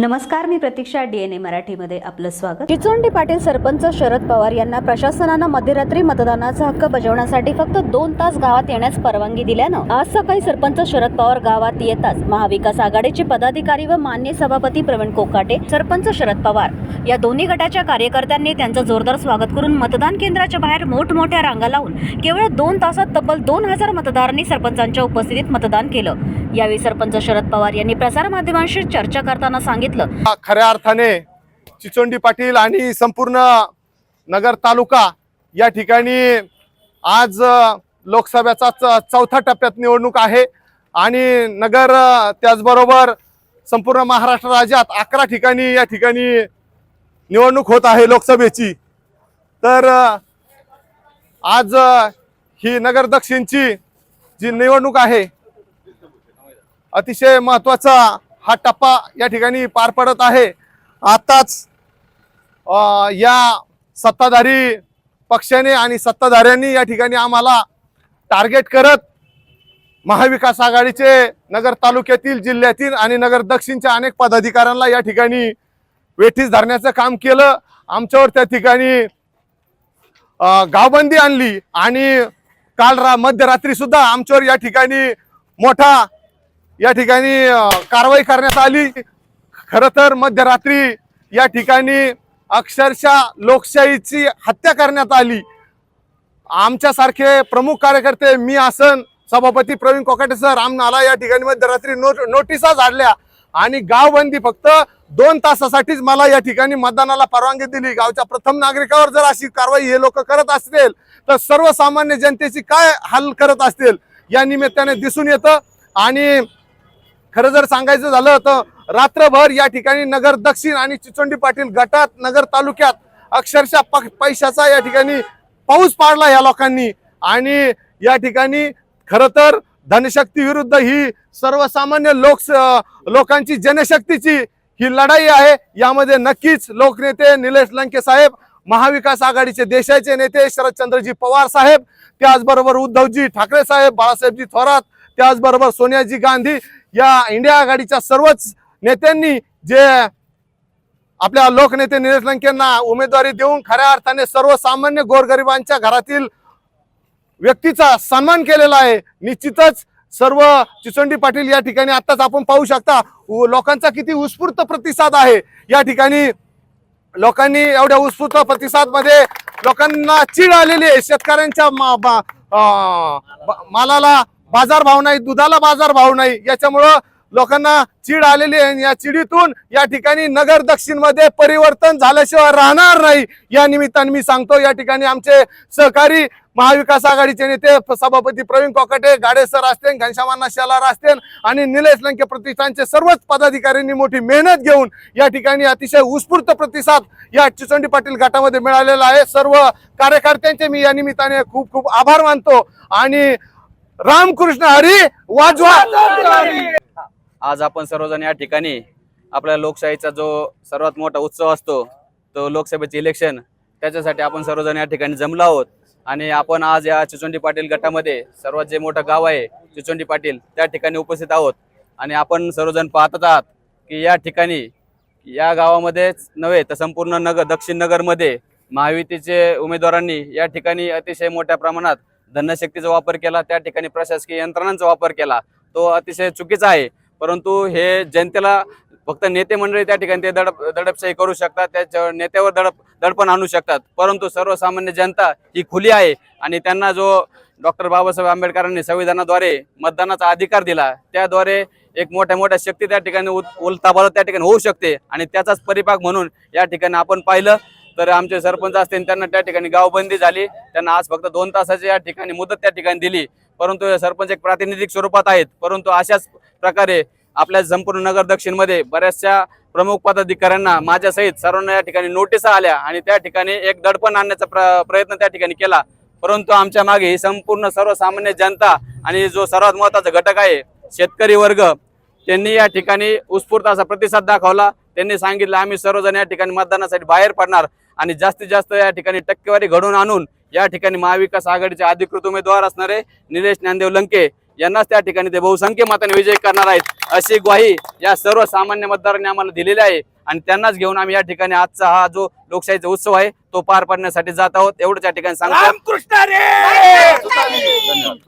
नमस्कार मी प्रतीक्षा डीएनए मराठीमध्ये आपलं स्वागत. चिचोंडी पाटील सरपंच शरद पवार यांना प्रशासनानं मध्यरात्री मतदानाचा हक्क बजावण्यासाठी फक्त दोन तास गावात येण्यास परवानगी दिल्यानं आज सकाळी सरपंच शरद पवार गावात येताच महाविकास आघाडीचे पदाधिकारी व मान्य सभापती प्रवीण कोकाटे सरपंच शरद पवार या दोन्ही गटाच्या कार्यकर्त्यांनी त्यांचं जोरदार स्वागत करून मतदान केंद्राच्या बाहेर मोठमोठ्या रांगा लावून केवळ दोन तासात तब्बल दोन हजार मतदारांनी सरपंचांच्या उपस्थितीत मतदान केलं. यावेळी सरपंच शरद पवार यांनी प्रसारमाध्यमांशी चर्चा करताना सांगितलं खऱ्या अर्थाने चिचोंडी पाटील आणि संपूर्ण नगर तालुका या ठिकाणी आज लोकसभेचा चौथ्या टप्प्यात निवडणूक आहे आणि नगर त्याचबरोबर संपूर्ण महाराष्ट्र राज्यात अकरा ठिकाणी या ठिकाणी निवडणूक होत आहे लोकसभेची. तर आज ही नगर दक्षिणची जी निवडणूक आहे अतिशय महत्त्वाचा हा टप्पा या ठिकाणी पार पडत आहे. आताच या सत्ताधारी पक्षाने आणि सत्ताधाऱ्यांनी या ठिकाणी आम्हाला टार्गेट करत महाविकास आघाडीचे नगर तालुक्यातील जिल्ह्यातील आणि नगर दक्षिणच्या अनेक पदाधिकाऱ्यांना या ठिकाणी वेठीस धरण्याचं काम केलं. आमच्यावर त्या ठिकाणी गावबंदी आणली आणि काल रा मध्यरात्रीसुद्धा आमच्यावर या ठिकाणी मोठा या ठिकाणी कारवाई करण्यात आली. खर तर मध्यरात्री या ठिकाणी अक्षरशः लोकशाहीची हत्या करण्यात आली. आमच्यासारखे प्रमुख कार्यकर्ते मी आसन सभापती प्रवीण कोकाटे सर आम्हाला या ठिकाणी मध्यरात्री नोट नोटिसा झाडल्या. आणि गावबंदी फक्त दोन तासासाठीच मला या ठिकाणी मतदानाला परवानगी दिली. गावच्या प्रथम नागरिकावर जर अशी कारवाई हे लोक करत असतील तर सर्वसामान्य जनतेची काय हाल करत असतील या निमित्ताने दिसून येतं. आणि खरं जर सांगायचं झालं तर रात्रभर या ठिकाणी नगर दक्षिण आणि चिचोंडी पाटील गटात नगर तालुक्यात अक्षरशः प- पैशाचा या ठिकाणी पाऊस पाडला या लोकांनी. आणि या ठिकाणी खरं तर धनशक्ती विरुद्ध ही सर्वसामान्य लोक लोकांची जनशक्तीची ही लढाई आहे. यामध्ये नक्कीच लोकनेते निलेश लंके साहेब महाविकास आघाडीचे देशाचे नेते शरदचंद्रजी पवार साहेब त्याचबरोबर उद्धवजी ठाकरे साहेब बाळासाहेबजी थोरात त्याचबरोबर सोनियाजी गांधी या इंडिया आघाडीच्या सर्वच नेत्यांनी जे आपल्या लोकनेते निलेश लंकेंना उमेदवारी देऊन खऱ्या अर्थाने सर्वसामान्य गोरगरिबांच्या घरातील व्यक्तीचा सन्मान केलेला आहे. निश्चितच सर्व चिचोंडी पाटील या ठिकाणी आत्ताच आपण पाहू शकता उ- लोकांचा किती उत्स्फूर्त प्रतिसाद आहे. या ठिकाणी लोकांनी एवढ्या उत्स्फूर्त प्रतिसादमध्ये लोकांना चीड आलेली आहे. शेतकऱ्यांच्या मा- मालाला बाजार भाव नाही दुधाला बाजार भाव नाही. याच्यामुळं लोकांना चीड आलेली आहे या चिडीतून या ठिकाणी नगर दक्षिणमध्ये परिवर्तन झाल्याशिवाय राहणार नाही. या निमित्ताने मी सांगतो या ठिकाणी आमचे सहकारी महाविकास आघाडीचे नेते सभापती प्रवीण कोकाटे गाडेसर असतेन असतील घनश्यामांना शेलार असतील आणि निलेश लंके प्रतिष्ठानचे सर्वच पदाधिकाऱ्यांनी मोठी मेहनत घेऊन या ठिकाणी अतिशय उत्स्फूर्त प्रतिसाद या चिचोंडी पाटील गटामध्ये मिळालेला आहे. सर्व कार्यकर्त्यांचे मी या निमित्ताने खूप खूप आभार मानतो आणि रामकृष्ण हरी वाजवा. आज आपण सर्वजण या ठिकाणी आपल्या लोकशाहीचा जो सर्वात मोठा उत्सव असतो तो लोकसभेचे इलेक्शन त्याच्यासाठी आपण सर्वजण या ठिकाणी जमलो आहोत. आणि आपण आज या चिचोंडी पाटील गटामध्ये सर्वात जे मोठं गाव आहे चिचोंडी पाटील त्या ठिकाणी उपस्थित आहोत. आणि आपण सर्वजण पाहतच आहात की या ठिकाणी या गावामध्येच नव्हे तर संपूर्ण नगर दक्षिण नगरमध्ये महायुतीचे उमेदवारांनी या ठिकाणी अतिशय मोठ्या प्रमाणात धनशक्तीचा वापर केला त्या ठिकाणी प्रशासकीय यंत्रणांचा वापर केला तो अतिशय चुकीचा आहे. परंतु हे जनतेला फक्त नेते मंडळी त्या ठिकाणी ते दडप दडपशाही करू शकतात त्याच्यावर नेत्यावर दडप दडपण आणू शकतात. परंतु सर्वसामान्य जनता ही खुली आहे आणि त्यांना जो डॉक्टर बाबासाहेब आंबेडकरांनी संविधानाद्वारे मतदानाचा अधिकार दिला त्याद्वारे एक मोठ्या मोठ्या शक्ती त्या ठिकाणी उलताबालत त्या ठिकाणी होऊ शकते आणि त्याचाच परिपाक म्हणून या ठिकाणी आपण पाहिलं. तर आमचे सरपंच असतील त्यांना त्या ठिकाणी गावबंदी झाली. त्यांना आज फक्त दोन तासाची या ठिकाणी मुदत त्या ठिकाणी दिली. परंतु हे सरपंच एक प्रातिनिधिक स्वरूपात आहेत. परंतु अशाच प्रकारे आपल्या संपूर्ण नगर दक्षिणमध्ये बऱ्याचशा प्रमुख पदाधिकाऱ्यांना माझ्यासहित सर्वांना या ठिकाणी नोटिसा आल्या आणि त्या ठिकाणी एक दडपण आणण्याचा प्र प्रयत्न त्या ठिकाणी केला. परंतु आमच्या मागे ही संपूर्ण सर्वसामान्य जनता आणि जो सर्वात महत्त्वाचा घटक आहे शेतकरी वर्ग त्यांनी या ठिकाणी उत्स्फूर्त असा प्रतिसाद दाखवला. त्यांनी सांगितलं आम्ही सर्वजण या ठिकाणी मतदानासाठी बाहेर पडणार. आणि जास्तीत जास्त या ठिकाणी टक्केवारी घडवून आणून या ठिकाणी महाविकास आघाडीचे अधिकृत उमेदवार असणारे निलेश ज्ञानदेव लंके यांनाच त्या ठिकाणी ते बहुसंख्य मताने विजय करणार आहेत. अशी ग्वाही या सर्व सामान्य मतदारांनी आम्हाला दिलेली आहे आणि त्यांनाच घेऊन आम्ही या ठिकाणी आजचा हा जो लोकशाहीचा उत्सव आहे तो पार पाडण्यासाठी जात आहोत. एवढंच या ठिकाणी सांगतो. रामकृष्ण रे! धन्यवाद